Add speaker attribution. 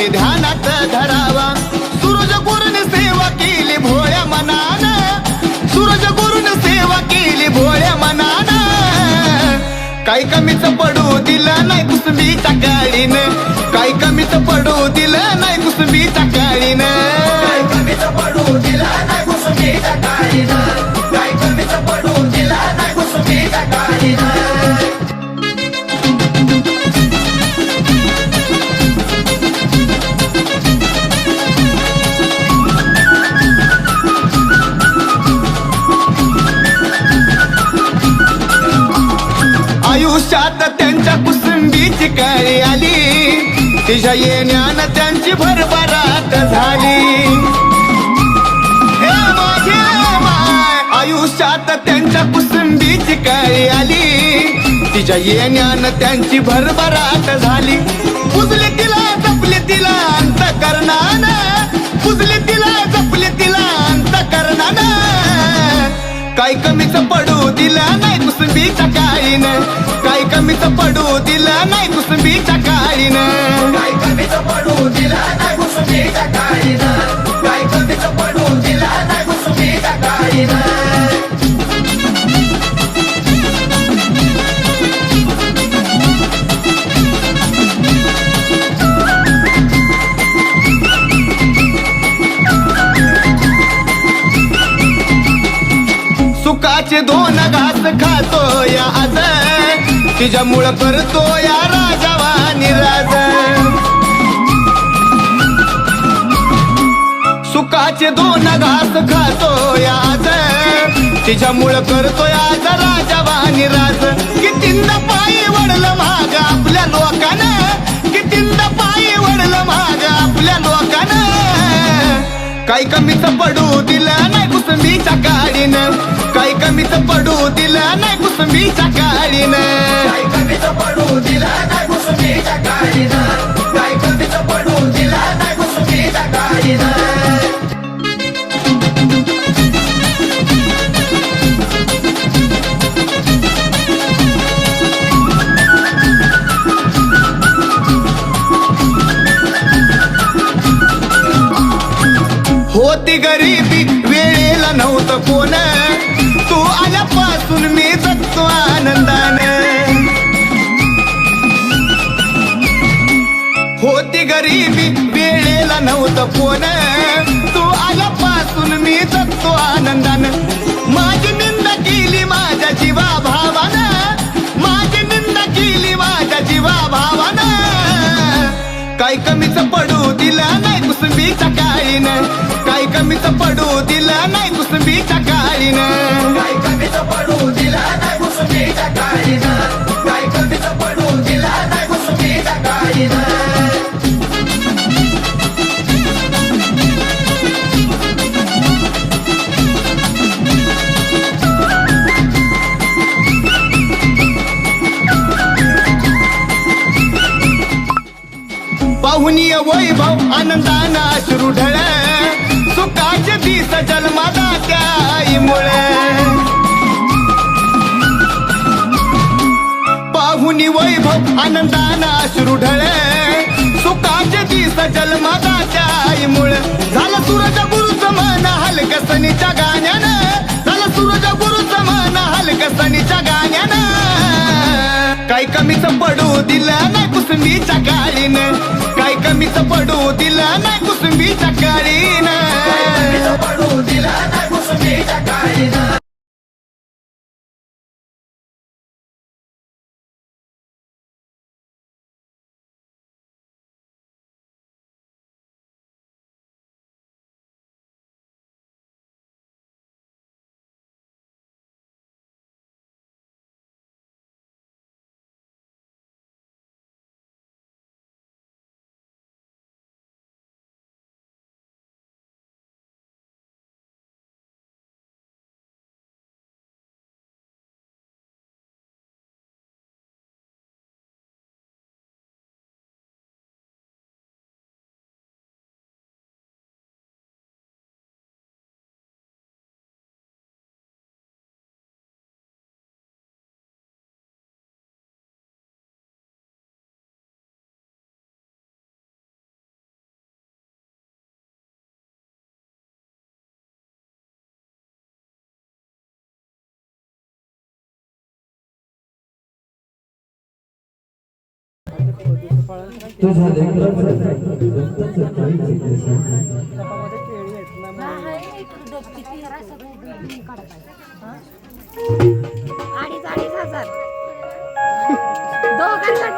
Speaker 1: तुम्ही ध्यानात धरावा. सूरज गुरुन सेवा केली भोळ्या मनान. सूरज गुरुन सेवा केली भोळ्या मनान. काही कमीच पडू दिलं नाही कुसबीच्या काळीनं. काही कमीच पडू दिलं नाही कुसबीच्या काळीनं.
Speaker 2: कमीच पडू दिला नाही कुसुमीच्या काळीनं.
Speaker 1: आयुष्यात त्यांच्या कुसुंबीची काळी आली? तिच्या येण्यानं त्यांची भरभराट झाली. आयुष्यात त्यांच्या कुसुंबीची काळी आली? तिच्या येण्यानं त्यांची भरभराट झाली. पुजले तिला जपले तिला अंत करणार पुजले काय कमीच पडू दिला नाही कुसुंबीच्या काळीन. काय कमीच पडू दिला नाही कुसुंबीच्या काळीन.
Speaker 2: काय कमीच पडू दिला नाही कुसुंबीच्या काळीन.
Speaker 1: तिचे दोन घास खातो या आज. तिच्यामुळं करतो या राजावा निराज. सुखाचे दोन घास खातो या आज. तिच्यामुळं करतो या राजावा निराज. किती काही कमीच पडू दिलं नाही कुसंबीच्या काळीनं काही कमीच पडू दिलं नाही कुसंबीच्या काळीनं काही कमीच पडू दिलं नाही कुसंबीच्या काळीनं
Speaker 2: होती
Speaker 1: पाहुनीय वैभव आनंदाना अश्रू सुखाचे दिस जन्मादा त्या पाहुनी वैभव आनंदाना अश्रू सुखाचे दिस जन्मादा त्या आईमुळे झालं सूरज गुरुच मन हलक सनीच्या गाण्यानं झालं सूरज गुरुच मन हलक सनीच्या गाण्यानं. काही कमीच पडू दिलं नाही कुसमीच्या गाण्या कमीच तुझ्या लेकराचं दत्ताचं काही
Speaker 2: अडीच अडीच हजार दोघांना